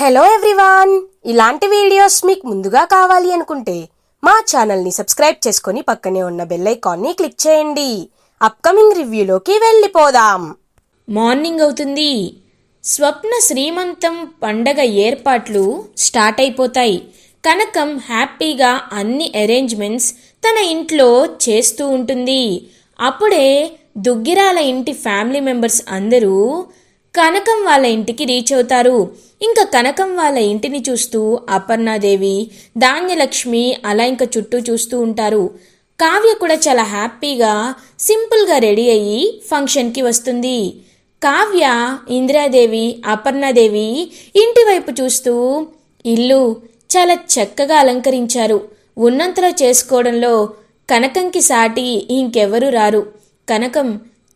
Hello everyone ఇలాంటి videos మీకు ముందుగా కావాలి అనుకుంటే మా ఛానల్ని సబ్స్క్రైబ్ చేసుకొని పక్కనే ఉన్న బెల్ ఐకాన్ని క్లిక్ చేయండి. అప్కమింగ్ రివ్యూలోకి వెళ్ళిపోదాం. మార్నింగ్ అవుతుంది. స్వప్న శ్రీమంతం పండగ ఏర్పాట్లు స్టార్ట్ అయిపోతాయి. కనకం హ్యాపీగా అన్ని అరేంజ్మెంట్స్ తన ఇంట్లో చేస్తూ ఉంటుంది. అప్పుడే దుగ్గిరాల ఇంటి ఫ్యామిలీ మెంబర్స్ అందరూ కనకం వాళ్ళ ఇంటికి రీచ్ అవుతారు. ఇంకా కనకం వాళ్ళ ఇంటిని చూస్తూ అపర్ణాదేవి ధాన్యలక్ష్మి అలా ఇంకా చుట్టూ చూస్తూ ఉంటారు. కావ్య కూడా చాలా హ్యాపీగా సింపుల్గా రెడీ అయ్యి ఫంక్షన్కి వస్తుంది. కావ్య ఇందిరాదేవి అపర్ణాదేవి ఇంటి వైపు చూస్తూ ఇల్లు చాలా చక్కగా అలంకరించారు. ఉన్నంతలో చేసుకోవడంలో కనకంకి సాటి ఇంకెవరూ రారు. కనకం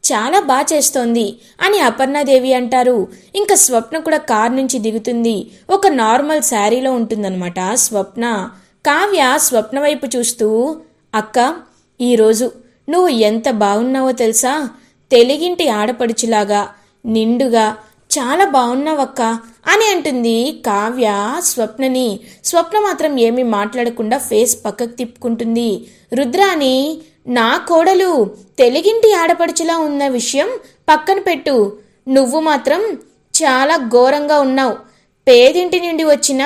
చాలా బాగా చేస్తోంది అని అపర్ణాదేవి అంటారు. ఇంకా స్వప్న కూడా కార్ నుంచి దిగుతుంది. ఒక నార్మల్ శారీలో ఉంటుందన్నమాట స్వప్న. కావ్య స్వప్న వైపు చూస్తూ అక్క ఈరోజు నువ్వు ఎంత బాగున్నావో తెలుసా? తెలుగింటి ఆడపడుచులాగా నిండుగా చాలా బాగున్నావక్క అని అంటుంది కావ్య స్వప్నని. స్వప్న మాత్రం ఏమీ మాట్లాడకుండా ఫేస్ పక్కకు తిప్పుకుంటుంది. రుద్రాని నా కోడలు తెలుగింటి ఆడపడుచులా ఉన్న విషయం పక్కన పెట్టు. నువ్వు మాత్రం చాలా ఘోరంగా ఉన్నావు. పేదింటి నుండి వచ్చిన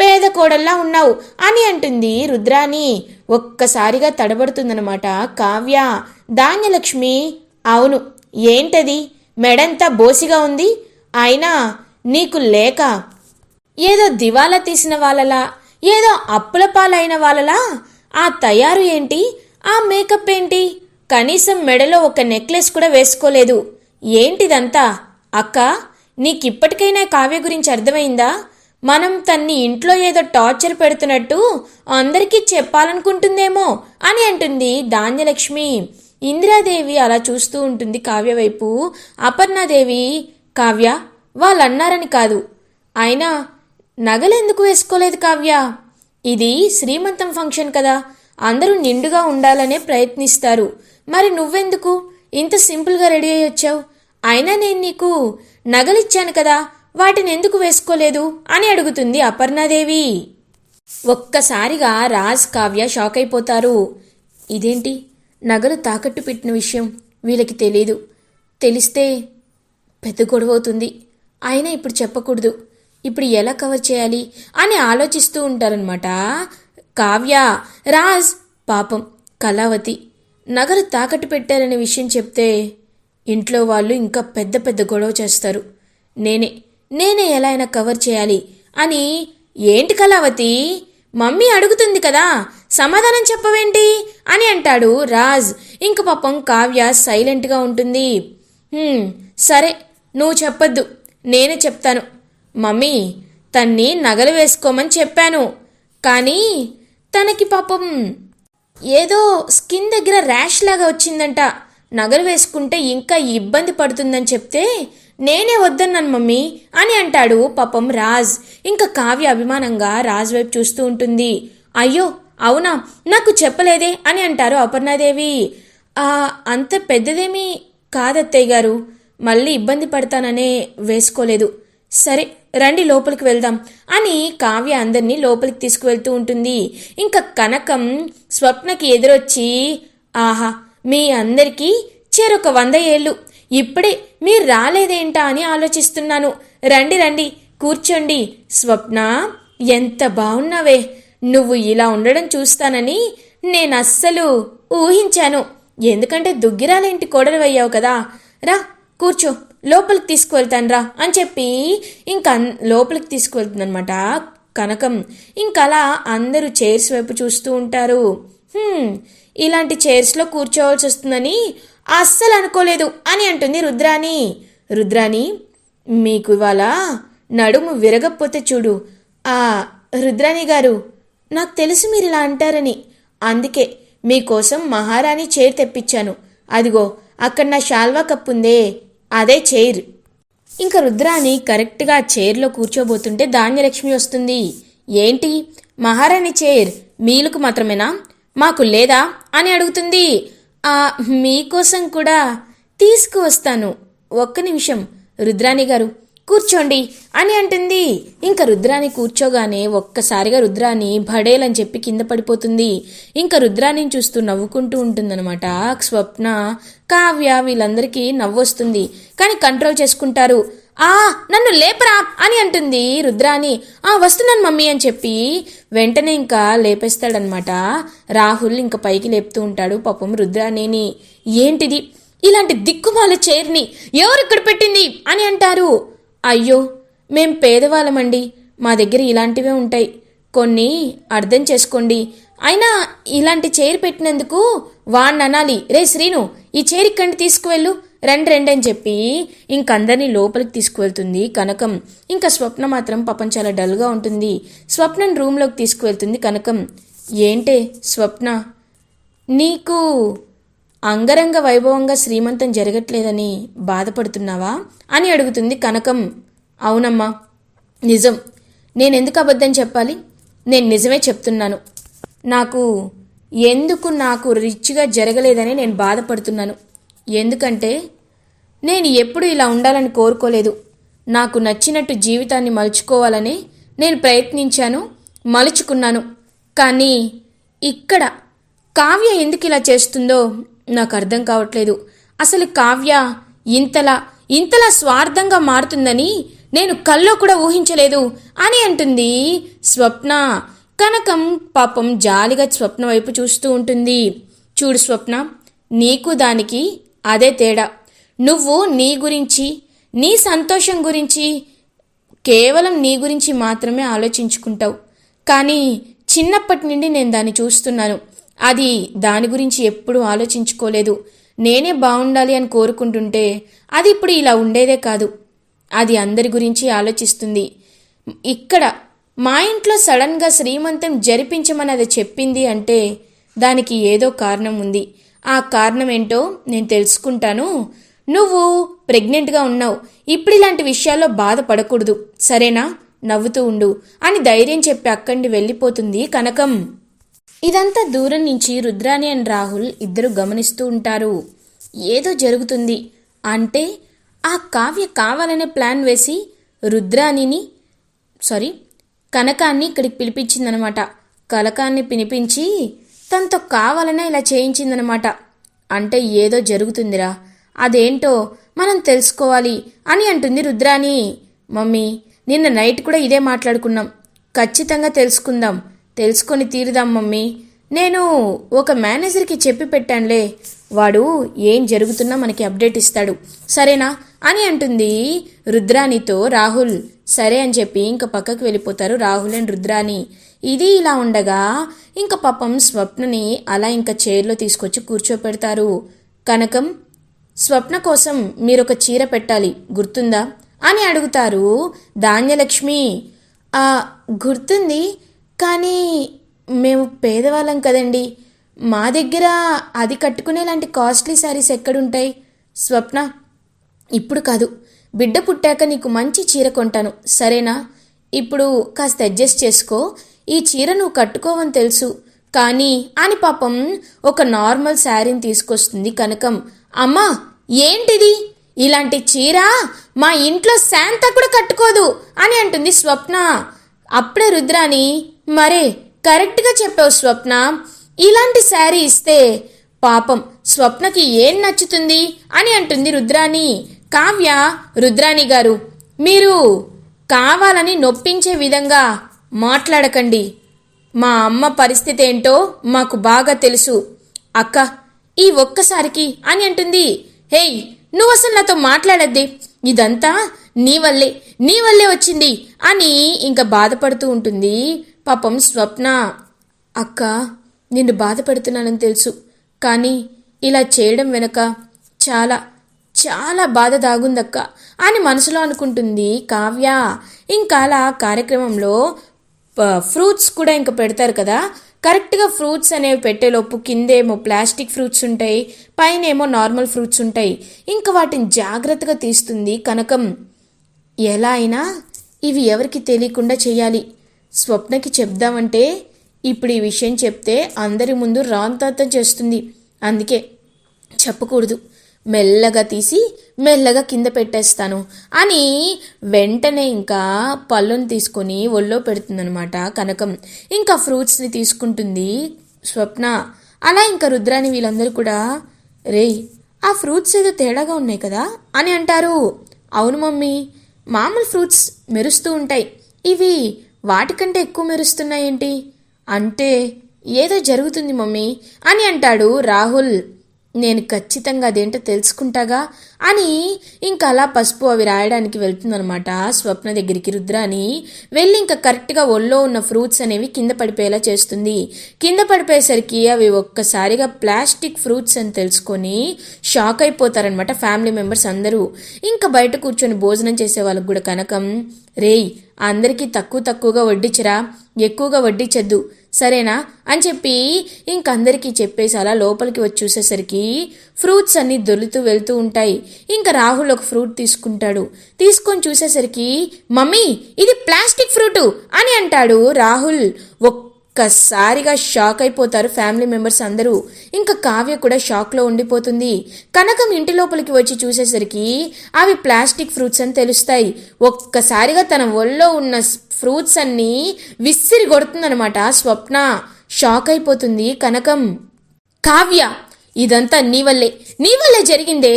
పేద కోడల్లా ఉన్నావు అని అంటుంది రుద్రాని ఒక్కసారిగా తడబడుతుందనమాట కావ్య. ధాన్యలక్ష్మి అవును ఏంటది? మెడంతా బోసిగా ఉంది? అయినా నీకు లేక ఏదో దివాలా తీసిన వాళ్ళలా ఏదో అప్పుల పాలైన వాళ్ళలా? ఆ తయారు ఏంటి? ఆ మేకప్ ఏంటి? కనీసం మెడలో ఒక నెక్లెస్ కూడా వేసుకోలేదు. ఏంటిదంతా? అక్క నీకిప్పటికైనా కావ్య గురించి అర్థమైందా? మనం తన్ని ఇంట్లో ఏదో టార్చర్ పెడుతున్నట్టు అందరికీ చెప్పాలనుకుంటుందేమో అని అంటుంది ధాన్యలక్ష్మి. ఇందిరాదేవి అలా చూస్తూ ఉంటుంది కావ్య వైపు. అపర్ణాదేవి కావ్య వాళ్ళన్నారని కాదు. అయినా నగలెందుకు వేసుకోలేదు కావ్య? ఇది శ్రీమంతం ఫంక్షన్ కదా. అందరూ నిండుగా ఉండాలనే ప్రయత్నిస్తారు. మరి నువ్వెందుకు? ఇంత సింపుల్గా రెడీ అయ్యి వచ్చావు. అయినా నేను నీకు నగలిచ్చాను కదా వాటిని ఎందుకు వేసుకోలేదు అని అడుగుతుంది అపర్ణాదేవి. ఒక్కసారిగా రాజ్ కావ్య షాక్ అయిపోతారు. ఇదేంటి? నగలు తాకట్టు పెట్టిన విషయం వీళ్ళకి తెలీదు. తెలిస్తే పెద్ద గొడవ అవుతుంది. అయినా ఇప్పుడు చెప్పకూడదు. ఇప్పుడు ఎలా కవర్ చేయాలి అని ఆలోచిస్తూ ఉంటారనమాట కావ్య రాజ్ పాపం కళావతి. నగలు తాకట్టు పెట్టారనే విషయం చెప్తే ఇంట్లో వాళ్ళు ఇంకా పెద్ద పెద్ద గొడవ చేస్తారు. నేనే నేనే ఎలా అయినా కవర్ చేయాలి అని ఏంటి కళావతి? మమ్మీ అడుగుతుంది కదా సమాధానం చెప్పవేంటి అని అంటాడు రాజ్. ఇంక పాపం కావ్య సైలెంట్గా ఉంటుంది. సరే నువ్వు చెప్పొద్దు నేనే చెప్తాను. మమ్మీ తన్ని నగలు వేసుకోమని చెప్పాను. కానీ తనకి పాపం ఏదో స్కిన్ దగ్గర ర్యాష్ లాగా వచ్చిందంట. నగలు వేసుకుంటే ఇంకా ఇబ్బంది పడుతుందని చెప్తే నేనే వద్దన్నాను మమ్మీ అని అంటాడు పాపం రాజ్. ఇంకా కావ్య అభిమానంగా రాజ్ వైపు చూస్తూ ఉంటుంది. అయ్యో అవునా? నాకు చెప్పలేదే అని అంటారు అపర్ణాదేవి. అంత పెద్దదేమీ కాదత్తయ్య గారు. మళ్ళీ ఇబ్బంది పడతాననే వేసుకోలేదు. సరే రండి లోపలికి వెళ్దాం అని కావ్య అందరినీ లోపలికి తీసుకువెళ్తూ ఉంటుంది. ఇంకా కనకం స్వప్నకి ఎదురొచ్చి ఆహా మీ అందరికీ చెరొక వంద ఏళ్ళు. ఇప్పుడే మీరు రాలేదేంటా అని ఆలోచిస్తున్నాను. రండి రండి కూర్చోండి. స్వప్న ఎంత బాగున్నావే నువ్వు ఇలా ఉండడం చూస్తానని నేను అస్సలు ఊహించాను. ఎందుకంటే దుగ్గిరాలేంటి కోడలు అయ్యావు కదా. రా కూర్చో. లోపలికి తీసుకువెళ్తాను రా అని చెప్పి ఇంకా అన్- లోపలికి తీసుకువెళ్తుందనమాట కనకం ఇంకలా అందరూ చైర్స్ వైపు చూస్తూ ఉంటారు. ఇలాంటి చైర్స్లో కూర్చోవాల్సి వస్తుందని అస్సలు అనుకోలేదు అని అంటుంది రుద్రాణి. రుద్రాణి మీకు ఇవాళ నడుము విరగకపోతే చూడు. ఆ రుద్రాణి గారు నాకు తెలుసు మీరు ఇలా అంటారని. అందుకే మీకోసం మహారాణి చైర్ తెప్పించాను. అదిగో అక్కడ నా శాల్వా కప్పుందే. ఉందే అదే చైర్. ఇంకా రుద్రాని కరెక్ట్గా చైర్లో కూర్చోబోతుంటే ధాన్యలక్ష్మి వస్తుంది. ఏంటి? మహారాణి చైర్ మీలకు మాత్రమేనా? మాకు లేదా? అని అడుగుతుంది. ఆ మీకోసం కూడా. తీసుకువస్తాను. ఒక్క నిమిషం. రుద్రాణి గారు కూర్చోండి అని అంటుంది. ఇంకా రుద్రాని కూర్చోగానే ఒక్కసారిగా రుద్రాని భడేలని చెప్పి కింద పడిపోతుంది. ఇంకా రుద్రాని చూస్తూ నవ్వుకుంటూ ఉంటుందన్నమాట. స్వప్న కావ్య వీళ్ళందరికీ నవ్వొస్తుంది. కానీ కంట్రోల్ చేసుకుంటారు. ఆ నన్ను లేపరా అని అంటుంది రుద్రాని. ఆ వస్తున్నాను మమ్మీ అని చెప్పి వెంటనే ఇంకా లేపేస్తాడనమాట రాహుల్ ఇంకా పైకి లేపుతూ ఉంటాడు పాపం రుద్రాణిని ఏంటిది? ఇలాంటి దిక్కుమాల చైర్ని ఎవరు ఇక్కడ పెట్టింది? అని అంటారు. అయ్యో మేం పేదవాళ్ళమండి. మా దగ్గర ఇలాంటివే ఉంటాయి. కొన్ని అర్థం చేసుకోండి. అయినా ఇలాంటి చైర్ పెట్టినందుకు వాణ్ణి అనాలి. రే శ్రీను ఈ చైర్ ఇక్కడి తీసుకువెళ్ళు. రండి రండి అని చెప్పి ఇంకందరినీ లోపలికి తీసుకువెళ్తుంది కనకం. ఇంకా స్వప్న మాత్రం పాపం చాలా డల్గా ఉంటుంది. స్వప్నం రూమ్లోకి తీసుకువెళ్తుంది కనకం. ఏంటే స్వప్న? నీకు అంగరంగ వైభవంగా శ్రీమంతం జరగట్లేదని బాధపడుతున్నావా? అని అడుగుతుంది కనకం. అవునమ్మా. నిజం. నేనెందుకు అబద్ధం చెప్పాలి? నేను నిజమే చెప్తున్నాను. నాకు ఎందుకు నాకు రిచ్గా జరగలేదని నేను బాధపడుతున్నాను. ఎందుకంటే నేను ఎప్పుడు ఇలా ఉండాలని కోరుకోలేదు. నాకు నచ్చినట్టు జీవితాన్ని మలుచుకోవాలని నేను ప్రయత్నించాను మలుచుకున్నాను. కానీ ఇక్కడ కావ్య ఎందుకు ఇలా చేస్తుందో నాకు అర్థం కావట్లేదు. అసలు కావ్య ఇంతలా ఇంతలా స్వార్థంగా మారుతుందని నేను కల్లో కూడా ఊహించలేదు అని అంటుంది స్వప్న. కనకం పాపం జాలిగా స్వప్న వైపు చూస్తూ ఉంటుంది. చూడు స్వప్న నీకు దానికి అదే తేడా. నువ్వు నీ గురించి నీ సంతోషం గురించి కేవలం నీ గురించి మాత్రమే ఆలోచించుకుంటావు. కానీ చిన్నప్పటి నుండి నేను దాన్ని చూస్తున్నాను. అది దాని గురించి ఎప్పుడూ ఆలోచించుకోలేదు. నేనే బాగుండాలి అని కోరుకుంటుంటే అది ఇప్పుడు ఇలా ఉండేదే కాదు. అది అందరి గురించి ఆలోచిస్తుంది. ఇక్కడ మా ఇంట్లో సడన్గా శ్రీమంతం జరిపించమని అది చెప్పింది అంటే దానికి ఏదో కారణం ఉంది. ఆ కారణం ఏంటో నేను తెలుసుకుంటాను. నువ్వు ప్రెగ్నెంట్గా ఉన్నావు. ఇప్పుడు ఇలాంటి విషయాల్లో బాధపడకూడదు. సరేనా? నవ్వుతూ ఉండు. అని ధైర్యం చెప్పి అక్కడి వెళ్ళిపోతుంది కనకం. ఇదంతా దూరం నుంచి రుద్రాని అండ్ రాహుల్ ఇద్దరు గమనిస్తూ ఉంటారు. ఏదో జరుగుతుంది. అంటే ఆ కావ్య కావాలనే ప్లాన్ వేసి రుద్రాణిని సారీ కనకాన్ని ఇక్కడికి పిలిపించిందనమాట. కనకాన్ని పిలిపించి తనతో కావాలనే ఇలా చేయించిందనమాట. అంటే ఏదో జరుగుతుందిరా. అదేంటో మనం తెలుసుకోవాలి అని అంటుంది రుద్రాణి. మమ్మీ నిన్న నైట్ కూడా ఇదే మాట్లాడుకున్నాం. ఖచ్చితంగా తెలుసుకుందాం. తెలుసుకొని తీరుదాం మమ్మీ. నేను ఒక మేనేజర్కి చెప్పి పెట్టానులే. వాడు ఏం జరుగుతున్నా మనకి అప్డేట్ ఇస్తాడు. సరేనా? అని అంటుంది రుద్రాణితో రాహుల్. సరే అని చెప్పి ఇంకా పక్కకు వెళ్ళిపోతారు రాహుల్ అండ్ రుద్రాణి. ఇది ఇలా ఉండగా ఇంకా పాపం స్వప్నని అలా ఇంకా చైర్లో తీసుకొచ్చి కూర్చోపెడతారు. కనకం స్వప్న కోసం మీరు ఒక చీర పెట్టాలి గుర్తుందా? అని అడుగుతారు ధాన్యలక్ష్మి. గుర్తుంది. కానీ మేము పేదవాళ్ళం కదండి. మా దగ్గర అది కట్టుకునేలాంటి కాస్ట్లీ శారీస్ ఎక్కడుంటాయి? స్వప్న ఇప్పుడు కాదు. బిడ్డ పుట్టాక నీకు మంచి చీర కొంటాను. సరేనా? ఇప్పుడు కాస్త అడ్జస్ట్ చేసుకో. ఈ చీర నువ్వు కట్టుకోవని తెలుసు. కానీ అని పాపం ఒక నార్మల్ శారీని తీసుకొస్తుంది కనకం. అమ్మా ఏంటిది? ఇలాంటి చీర మా ఇంట్లో శాంత కూడా కట్టుకోదు అని అంటుంది స్వప్న. అప్పుడే రుద్రాని మరే కరెక్ట్గా చెప్పావు స్వప్న. ఇలాంటి శారీ ఇస్తే పాపం స్వప్నకి ఏం నచ్చుతుంది అని అంటుంది రుద్రాణి. కావ్య రుద్రాణి గారు మీరు కావాలని నొప్పించే విధంగా మాట్లాడకండి. మా అమ్మ పరిస్థితి ఏంటో మాకు బాగా తెలుసు. అక్క ఈ ఒక్కసారికి అని అంటుంది. హేయ్ నువ్వు అసలు నాతో మాట్లాడద్ది. ఇదంతా నీ వల్లే నీ వల్లే వచ్చింది అని ఇంకా బాధపడుతూ ఉంటుంది. పాపం స్వప్న అక్క నిన్ను బాధపడుతున్నానని తెలుసు. కానీ ఇలా చేయడం వెనక చాలా చాలా బాధ దాగుందక్క అని మనసులో అనుకుంటుంది కావ్య. ఇంకా అలా కార్యక్రమంలో ఫ్రూట్స్ కూడా ఇంకా పెడతారు కదా. కరెక్ట్గా ఫ్రూట్స్ అనేవి పెట్టేలోపు కిందేమో ప్లాస్టిక్ ఫ్రూట్స్ ఉంటాయి పైన ఏమో నార్మల్ ఫ్రూట్స్ ఉంటాయి. ఇంకా వాటిని జాగ్రత్తగా తీస్తుంది కనకం. ఎలా అయినా ఇవి ఎవరికి తెలియకుండా చేయాలి. స్వప్నకి చెప్దామంటే ఇప్పుడు ఈ విషయం చెప్తే అందరి ముందు రాంతాంతం చేస్తుంది. అందుకే చెప్పకూడదు. మెల్లగా తీసి మెల్లగా కింద పెట్టేస్తాను అని వెంటనే ఇంకా పళ్ళుని తీసుకొని ఒళ్ళో పెడుతుందనమాట కనకం. ఇంకా ఫ్రూట్స్ని తీసుకుంటుంది స్వప్న. అలా ఇంకా రుద్రాని వీళ్ళందరూ కూడా రేయ్ ఆ ఫ్రూట్స్ ఏదో తేడాగా ఉన్నాయి కదా అని అంటారు. అవును మమ్మీ మామూలు ఫ్రూట్స్ మెరుస్తూ ఉంటాయి. ఇవి వాటికంటే ఎక్కువ మెరుస్తున్నాయేంటి? అంటే ఏదో జరుగుతుంది మమ్మీ అని అంటాడు రాహుల్. నేను ఖచ్చితంగా అదేంటో తెలుసుకుంటాగా? అని ఇంకా అలా పసుపు అవి రాయడానికి వెళ్తుందనమాట స్వప్న దగ్గరికి రుద్రాని వెళ్ళి ఇంకా కరెక్ట్గా ఒళ్ళో ఉన్న ఫ్రూట్స్ అనేవి కింద పడిపోయేలా చేస్తుంది. కింద పడిపోయేసరికి అవి ఒక్కసారిగా ప్లాస్టిక్ ఫ్రూట్స్ అని తెలుసుకొని షాక్ అయిపోతారనమాట ఫ్యామిలీ మెంబర్స్ అందరూ. ఇంకా బయట కూర్చొని భోజనం చేసే వాళ్ళకు కూడా కనకం రేయ్ అందరికీ తక్కువ తక్కువగా వడ్డించరా ఎక్కువగా వడ్డించద్దు సరేనా? అని చెప్పి ఇంకందరికీ చెప్పేసి అలా లోపలికి వచ్చి చూసేసరికి ఫ్రూట్స్ అన్ని దొరుకుతూ వెళ్తూ ఉంటాయి. ఇంకా రాహుల్ ఒక ఫ్రూట్ తీసుకుంటాడు. తీసుకొని చూసేసరికి మమ్మీ ఇది ప్లాస్టిక్ ఫ్రూటు అని అంటాడు రాహుల్. ఒక్కసారిగా షాక్ అయిపోతారు ఫ్యామిలీ మెంబర్స్ అందరూ. ఇంకా కావ్య కూడా షాక్లో ఉండిపోతుంది. కనకం ఇంటి లోపలికి వచ్చి చూసేసరికి అవి ప్లాస్టిక్ ఫ్రూట్స్ అని తెలుస్తాయి. ఒక్కసారిగా తన ఒళ్ళో ఉన్న ఫ్రూట్స్ అన్నీ విసిరి కొడుతుందనమాట స్వప్న షాక్ అయిపోతుంది కనకం. కావ్య ఇదంతా నీ వల్లే. నీ వల్లే జరిగిందే.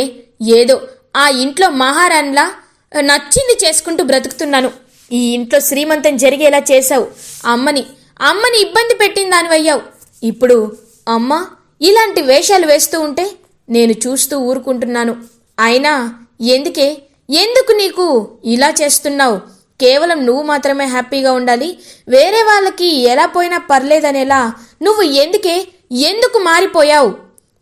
ఏదో ఆ ఇంట్లో మహారాణిలా నచ్చింది చేసుకుంటూ బ్రతుకుతున్నాను. ఈ ఇంట్లో శ్రీమంతం జరిగేలా చేశావు. అమ్మని అమ్మని ఇబ్బంది పెట్టిన దానివయ్యావు. ఇప్పుడు అమ్మ ఇలాంటి వేషాలు వేస్తూ ఉంటే నేను చూస్తూ ఊరుకుంటున్నాను. అయినా ఎందుకే? ఎందుకు నీకు ఇలా చేస్తున్నావు? కేవలం నువ్వు మాత్రమే హ్యాపీగా ఉండాలి. వేరే వాళ్ళకి ఎలా పోయినా పర్లేదనేలా నువ్వు ఎందుకే ఎందుకు మారిపోయావు?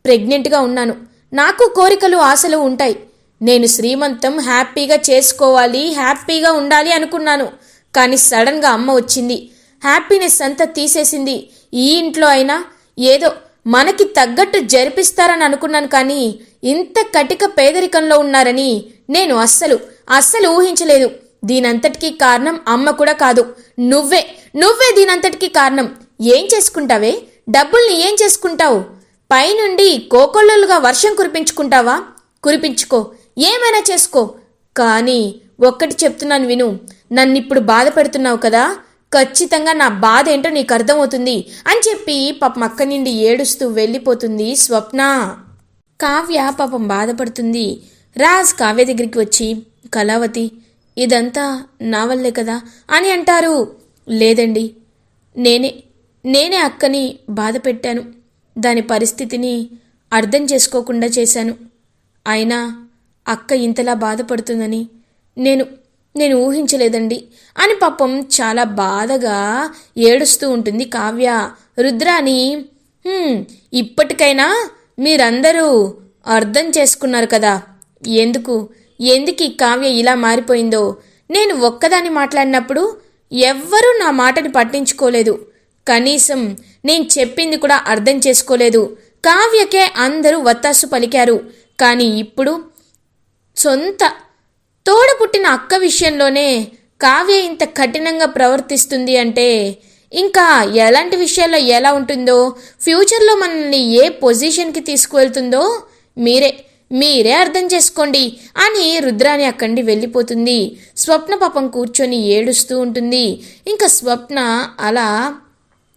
ప్రెగ్నెంట్గా ఉన్నాను. నాకు కోరికలు ఆశలు ఉంటాయి. నేను శ్రీమంతం హ్యాపీగా చేసుకోవాలి హ్యాపీగా ఉండాలి అనుకున్నాను. కానీ సడన్గా అమ్మ వచ్చింది. హ్యాపీనెస్ అంతా తీసేసింది. ఈ ఇంట్లో అయినా ఏదో మనకి తగ్గట్టు జరిపిస్తారని అనుకున్నాను కానీ ఇంత కటిక పేదరికంలో ఉన్నారని నేను అస్సలు అస్సలు ఊహించలేదు. దీనంతటికీ కారణం అమ్మ కూడా కాదు. నువ్వే. నువ్వే దీనంతటికీ కారణం. ఏం చేసుకుంటావే? డబ్బుల్ని ఏం చేసుకుంటావు? పైనుండి కోకొల్లలుగా వర్షం కురిపించుకుంటావా? కురిపించుకో. ఏమైనా చేసుకో. కానీ ఒక్కటి చెప్తున్నాను విను. నన్నిప్పుడు బాధ పెడుతున్నావు కదా? ఖచ్చితంగా నా బాధ ఏంటో నీకు అర్థమవుతుంది అని చెప్పి పాపం అక్క నుండి ఏడుస్తూ వెళ్ళిపోతుంది స్వప్న. కావ్య పాపం బాధపడుతుంది. రాజ్ కావ్య దగ్గరికి వచ్చి కళావతి ఇదంతా నా వల్లే కదా అని అంటారు. లేదండి నేనే నేనే అక్కని బాధ పెట్టాను. దాని పరిస్థితిని అర్థం చేసుకోకుండా చేశాను. అయినా అక్క ఇంతలా బాధపడుతుందని నేను నేను ఊహించలేదండి అని పాపం చాలా బాధగా ఏడుస్తూ ఉంటుంది కావ్య. రుద్రాని ఇప్పటికైనా మీరందరూ అర్థం చేసుకున్నారు కదా. ఎందుకు? ఎందుకు ఈ కావ్య ఇలా మారిపోయిందో? నేను ఒక్కదాన్ని మాట్లాడినప్పుడు ఎవ్వరూ నా మాటని పట్టించుకోలేదు. కనీసం నేను చెప్పింది కూడా అర్థం చేసుకోలేదు. కావ్యకే అందరూ వత్తాసు పలికారు. కానీ ఇప్పుడు సొంత తోడ పుట్టిన అక్క విషయంలోనే కావ్య ఇంత కఠినంగా ప్రవర్తిస్తుంది అంటే ఇంకా ఎలాంటి విషయాల్లో ఎలా ఉంటుందో ఫ్యూచర్లో మనల్ని ఏ పొజిషన్కి తీసుకువెళ్తుందో మీరే మీరే అర్థం చేసుకోండి అని రుద్రాని అక్కడి వెళ్ళిపోతుంది. స్వప్న పాపం కూర్చొని ఏడుస్తూ ఉంటుంది. ఇంకా స్వప్న అలా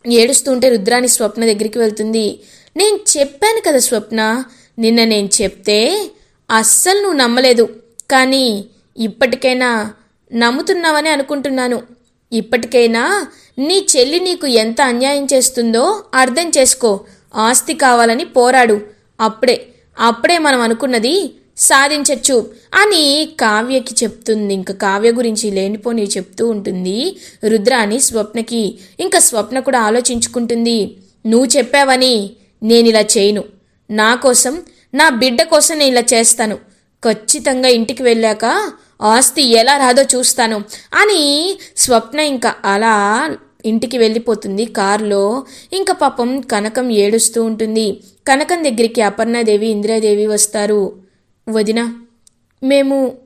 ఏడుస్తూ ఉంటే రుద్రాని స్వప్న దగ్గరికి వెళ్తుంది. నేను చెప్పాను కదా స్వప్న నిన్న నేను చెప్తే అస్సలు నువ్వు నమ్మలేదు. కానీ ఇప్పటికైనా నమ్ముతున్నావని అనుకుంటున్నాను. ఇప్పటికైనా నీ చెల్లి నీకు ఎంత అన్యాయం చేస్తుందో అర్థం చేసుకో. ఆస్తి కావాలని పోరాడు. అప్పుడే అప్పుడే మనం అనుకున్నది సాధించచ్చు అని కావ్యకి చెప్తుంది. ఇంకా కావ్య గురించి లేనిపోని చెప్తూ ఉంటుంది రుద్రాని స్వప్నకి. ఇంకా స్వప్న కూడా ఆలోచించుకుంటుంది. నువ్వు చెప్పావని నేను ఇలా చేయను. నా కోసం నా బిడ్డ కోసం నేను ఇలా చేస్తాను. ఖచ్చితంగా ఇంటికి వెళ్ళాక ఆస్తి ఎలా రాదో చూస్తాను అని స్వప్న ఇంకా అలా ఇంటికి వెళ్ళిపోతుంది. కారులో ఇంకా పాపం కనకం ఏడుస్తూ ఉంటుంది. కనకం దగ్గరికి అపర్ణాదేవి ఇందిరాదేవి వస్తారు. వదిన మేము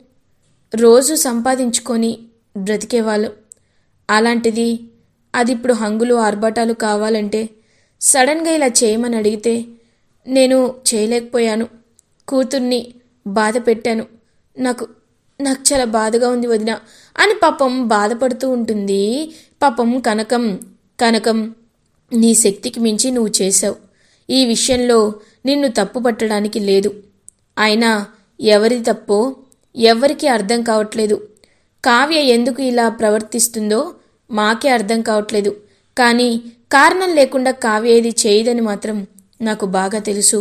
రోజు సంపాదించుకొని బ్రతికేవాళ్ళం. అలాంటిది అది ఇప్పుడు హంగులు ఆర్భాటాలు కావాలంటే సడన్గా ఇలా చేయమని అడిగితే నేను చేయలేకపోయాను. కూతుర్ని బాధ పెట్టాను. నాకు నాకు చాలా బాధగా ఉంది వదిన. అని పాపం బాధపడుతూ ఉంటుంది. పాపం కనకం కనకం నీ శక్తికి మించి నువ్వు చేసావు ఈ విషయంలో నిన్ను తప్పు పట్టడానికి లేదు. అయినా ఎవరి తప్పో ఎవరికీ అర్థం కావట్లేదు. కావ్య ఎందుకు ఇలా ప్రవర్తిస్తుందో మాకే అర్థం కావట్లేదు. కానీ కారణం లేకుండా కావ్య ఇది చేయదని మాత్రం నాకు బాగా తెలుసు.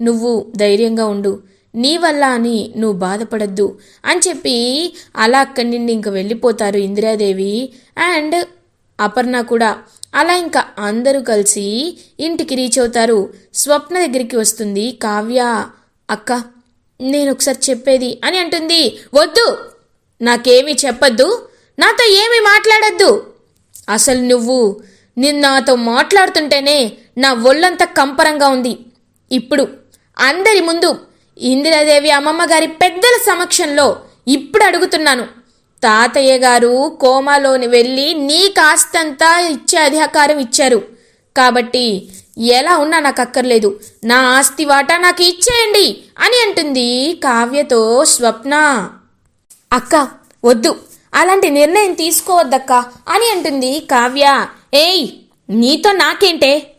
నువ్వు ధైర్యంగా ఉండు. నీ వల్ల అని నువ్వు బాధపడద్దు అని చెప్పి అలా అక్కడి నుండి ఇంక వెళ్ళిపోతారు ఇందిరాదేవి అండ్ అపర్ణ కూడా. అలా ఇంకా అందరూ కలిసి ఇంటికి రీచ్ అవుతారు. స్వప్న దగ్గరికి వస్తుంది. కావ్య అక్క నేను ఒకసారి చెప్పేది అని అంటుంది. వద్దు! నాకేమీ చెప్పొద్దు. నాతో ఏమీ మాట్లాడద్దు. అసలు నువ్వు నిన్న నాతో మాట్లాడుతుంటేనే నా ఒళ్ళంతా కంపరంగా ఉంది. ఇప్పుడు అందరి ముందు ఇందిరాదేవి అమ్మమ్మ గారి పెద్దల సమక్షంలో ఇప్పుడు అడుగుతున్నాను. తాతయ్య గారు కోమాలోని వెళ్ళి నీ కాస్తంతా ఇచ్చే అధికారం ఇచ్చారు. కాబట్టి ఎలా ఉన్నా నాకు అక్కర్లేదు. నా ఆస్తి వాటా నాకు ఇచ్చేయండి అని అంటుంది కావ్యతో స్వప్న. అక్క వద్దు. అలాంటి నిర్ణయం తీసుకోవద్దక్క అని అంటుంది కావ్య. ఏయ్ నీతో నాకేంటే?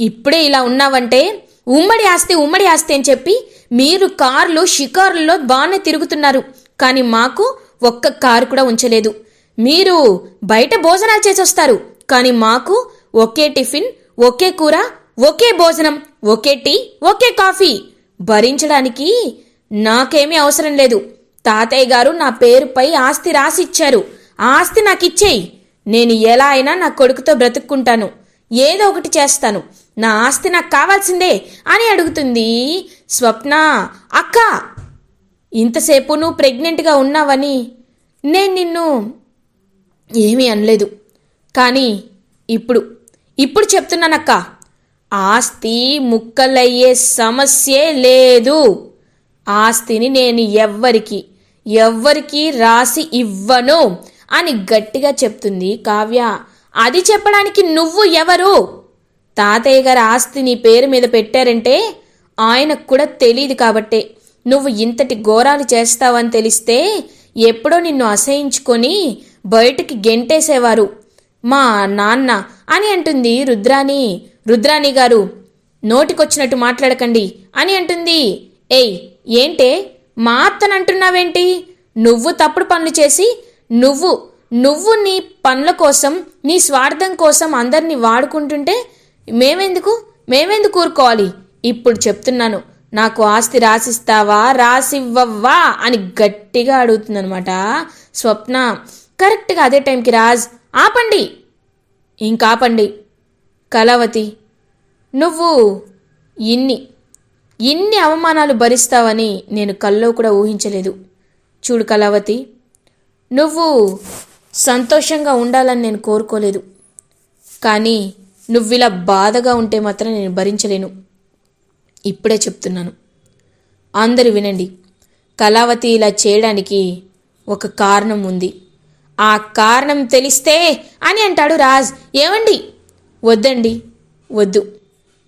ఇప్పుడే ఇలా ఉన్నావంటే ఉమ్మడి ఆస్తి ఉమ్మడి ఆస్తి అని చెప్పి మీరు కార్లు షికారుల్లో బాగానే తిరుగుతున్నారు. కానీ మాకు ఒక్క కారు కూడా ఉంచలేదు. మీరు బయట భోజనాలు చేసి వస్తారు కానీ మాకు ఒకే టిఫిన్ ఒకే కూర ఒకే భోజనం ఒకే టీ ఒకే కాఫీ. భరించడానికి నాకేమీ అవసరం లేదు. తాతయ్య గారు నా పేరుపై ఆస్తి రాసిచ్చారు. ఆ ఆస్తి నాకు ఇచ్చేయి నేను ఎలా అయినా నా కొడుకుతో బ్రతుక్కుంటాను. ఏదో ఒకటి చేస్తాను. నా ఆస్తి నాకు కావాల్సిందే అని అడుగుతుంది స్వప్న. అక్క! ఇంతసేపు నువ్వు ప్రెగ్నెంట్గా ఉన్నావని నేను నిన్ను ఏమీ అనలేదు. కానీ ఇప్పుడు ఇప్పుడు చెప్తున్నానక్క. ఆస్తి ముక్కలయ్యే సమస్యే లేదు. ఆస్తిని నేను ఎవ్వరికి ఎవ్వరికి రాసి ఇవ్వను అని గట్టిగా చెప్తుంది కావ్య. అది చెప్పడానికి నువ్వు ఎవరు? తాతయ్య గారి ఆస్తి నీ పేరు మీద పెట్టారంటే ఆయనకు కూడా తెలియదు కాబట్టే. నువ్వు ఇంతటి ఘోరాలు చేస్తావని తెలిస్తే ఎప్పుడో నిన్ను అసహించుకొని బయటికి గెంటేసేవారు. మా నాన్న అని అంటుంది రుద్రాణి. రుద్రాణి గారు నోటికొచ్చినట్టు మాట్లాడకండి అని అంటుంది. ఏయ్ ఏంటే? మా అత్తనంటున్నావేంటి? నువ్వు తప్పుడు పనులు చేసి నువ్వు నువ్వు నీ పనుల కోసం నీ స్వార్థం కోసం అందరినీ వాడుకుంటుంటే మేమెందుకు? మేమెందుకు ఊరుకోవాలి? ఇప్పుడు చెప్తున్నాను. నాకు ఆస్తి రాసిస్తావా? రాసివ్వవ్వా? అని గట్టిగా అడుగుతుందనమాట స్వప్న కరెక్ట్గా అదే టైంకి రాజ్ ఆపండి. ఇంకాపండి కళావతి నువ్వు ఇన్ని ఇన్ని అవమానాలు భరిస్తావని నేను కల్లో కూడా ఊహించలేదు. చూడు కళావతి నువ్వు సంతోషంగా ఉండాలని నేను కోరుకోలేదు. కానీ నువ్విలా బాధగా ఉంటే మాత్రం నేను భరించలేను. ఇప్పుడే చెప్తున్నాను. అందరూ వినండి. కళావతి ఇలా చేయడానికి ఒక కారణం ఉంది. ఆ కారణం తెలిస్తే అని అంటాడు రాజ్. ఏమండి? వద్దండి. వద్దు.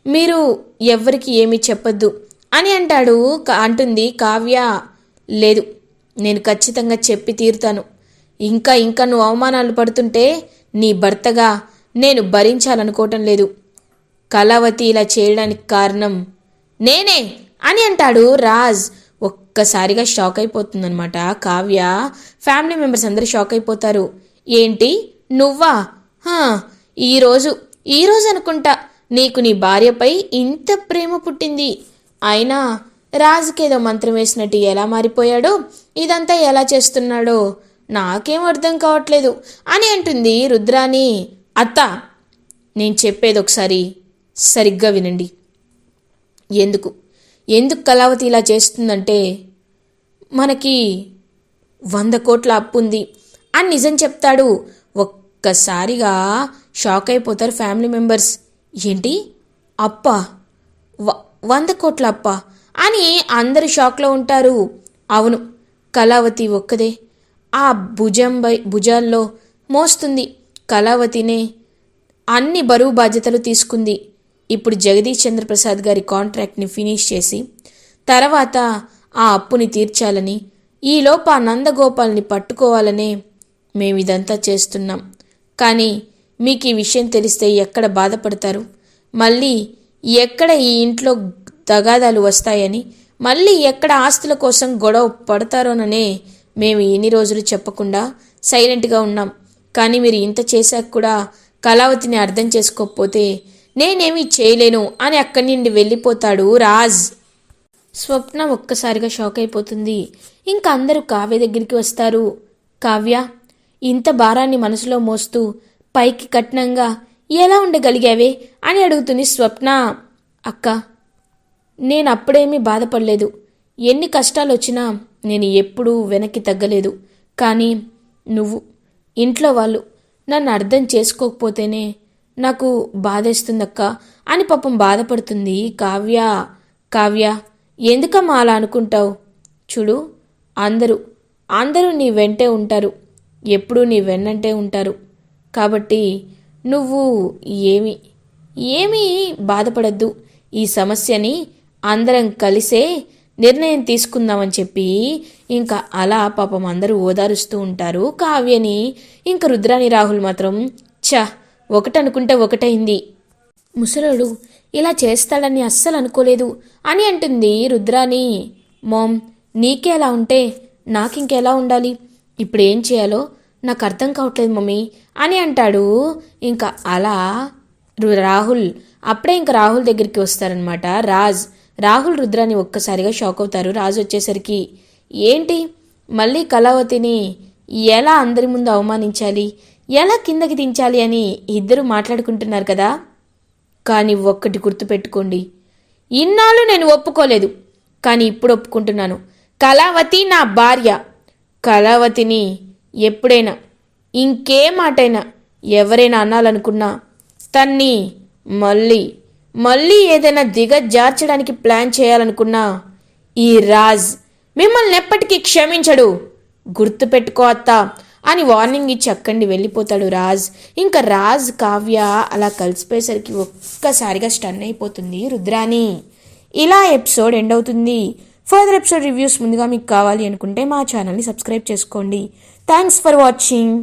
మీరు ఎవరికి ఏమీ చెప్పొద్దు అని అంటాడు అంటుంది కావ్య. లేదు నేను ఖచ్చితంగా చెప్పి తీరుతాను. ఇంకా ఇంకా నువ్వు అవమానాలు పడుతుంటే నీ భర్తగా నేను భరించాలనుకోవటం లేదు. కళావతి ఇలా చేయడానికి కారణం నేనే అని అంటాడు రాజ్. ఒక్కసారిగా షాక్ అయిపోతుందనమాట కావ్య ఫ్యామిలీ మెంబర్స్ అందరూ షాక్ అయిపోతారు. ఏంటి? నువ్వా? హా, ఈరోజు ఈరోజు అనుకుంటా. నీకు నీ భార్యపై ఇంత ప్రేమ పుట్టింది. అయినా రాజుకేదో మంత్రం వేసినట్టు ఎలా మారిపోయాడో ఇదంతా ఎలా చేస్తున్నాడో నాకేం అర్థం కావట్లేదు అని అంటుంది రుద్రాని అత్త నేను చెప్పేది ఒకసారి సరిగ్గా వినండి. ఎందుకు? ఎందుకు కళావతి ఇలా చేస్తుందంటే మనకి వంద కోట్ల అప్పు ఉంది అని నిజం చెప్తాడు. ఒక్కసారిగా షాక్ అయిపోతారు ఫ్యామిలీ మెంబర్స్. ఏంటి? అప్ప? వ- వంద కోట్ల అప్ప? అని అందరు షాక్లో ఉంటారు. అవును కళావతి ఒక్కదే. ఆ భుజం బై భుజాల్లో మోస్తుంది. కళావతినే అన్ని బరువు బాధ్యతలు తీసుకుంది. ఇప్పుడు జగదీష్ చంద్రప్రసాద్ గారి కాంట్రాక్ట్ని ఫినిష్ చేసి తర్వాత ఆ అప్పుని తీర్చాలని ఈలోపు ఆ నందగోపాల్ని పట్టుకోవాలనే మేము ఇదంతా చేస్తున్నాం. కానీ మీకు ఈ విషయం తెలిస్తే ఎక్కడ బాధపడతారు? మళ్ళీ ఎక్కడ ఈ ఇంట్లో తగాదాలు వస్తాయని మళ్ళీ ఎక్కడ ఆస్తుల కోసం గొడవ పడతారోననే మేము ఎన్ని రోజులు చెప్పకుండా సైలెంట్గా ఉన్నాం. కానీ మీరు ఇంత చేశాక కూడా కళావతిని అర్థం చేసుకోకపోతే నేనేమీ చేయలేను అని అక్కడి నుండి వెళ్ళిపోతాడు రాజ్. స్వప్న ఒక్కసారిగా షాక్ అయిపోతుంది. ఇంకా అందరూ కావ్య దగ్గరికి వస్తారు. కావ్య ఇంత భారాన్ని మనసులో మోస్తూ పైకి కట్నంగా ఎలా ఉండగలిగావే అని అడుగుతుంది స్వప్న. అక్క నేను అప్పుడేమీ బాధపడలేదు. ఎన్ని కష్టాలు వచ్చినా నేను ఎప్పుడూ వెనక్కి తగ్గలేదు. కానీ నువ్వు ఇంట్లో వాళ్ళు నన్ను అర్థం చేసుకోకపోతేనే నాకు బాధేస్తుందక్క. అని పాపం బాధపడుతుంది కావ్య. కావ్య ఎందుకమ్మా అలా అనుకుంటావు? చూడు అందరూ అందరూ నీ వెంటే ఉంటారు. ఎప్పుడూ నీ వెన్నంటే ఉంటారు. కాబట్టి నువ్వు ఏమి ఏమీ బాధపడద్దు. ఈ సమస్యని అందరం కలిసే నిర్ణయం తీసుకుందామని చెప్పి ఇంకా అలా పాపం అందరూ ఓదారుస్తూ ఉంటారు కావ్యని. ఇంకా రుద్రాని రాహుల్ మాత్రం ఛ! ఒకటనుకుంటే ఒకటైంది. ముసలోడు ఇలా చేస్తాడని అస్సలు అనుకోలేదు అని అంటుంది రుద్రాని మోమ్ నీకే అలా ఉంటే నాకింకెలా ఉండాలి? ఇప్పుడు ఏం చేయాలో నాకు అర్థం కావట్లేదు మమ్మీ అని అంటాడు. ఇంకా అలా రాహుల్ అప్పుడే ఇంకా రాహుల్ దగ్గరికి వస్తారనమాట రాజ్ రాహుల్ రుద్రాని ఒక్కసారిగా షాక్ అవుతారు. రాజు వచ్చేసరికి ఏంటి? మళ్ళీ కళావతిని ఎలా అందరి ముందు అవమానించాలి? ఎలా కిందకి దించాలి అని ఇద్దరు మాట్లాడుకుంటున్నారు కదా? కానీ ఒక్కటి గుర్తుపెట్టుకోండి. ఇన్నాళ్ళు నేను ఒప్పుకోలేదు. కానీ ఇప్పుడు ఒప్పుకుంటున్నాను. కళావతి నా భార్య. కళావతిని ఎప్పుడైనా ఇంకే మాటైనా ఎవరైనా అనాలనుకున్నా తన్ని మళ్ళీ మళ్ళీ ఏదైనా దిగజార్చడానికి ప్లాన్ చేయాలనుకున్నా ఈ రాజ్ మిమ్మల్ని ఎప్పటికీ క్షమించడు. గుర్తుపెట్టుకో అత్తా. అని వార్నింగ్ ఇచ్చి అక్కడిని వెళ్ళిపోతాడు రాజ్. ఇంకా రాజ్ కావ్య అలా కలిసిపోయేసరికి ఒక్కసారిగా స్టన్ అయిపోతుంది రుద్రాని ఇలా ఎపిసోడ్ ఎండ్ అవుతుంది. ఫర్దర్ ఎపిసోడ్ రివ్యూస్ ముందుగా మీకు కావాలి అనుకుంటే మా ఛానల్ని సబ్స్క్రైబ్ చేసుకోండి. Thanks for watching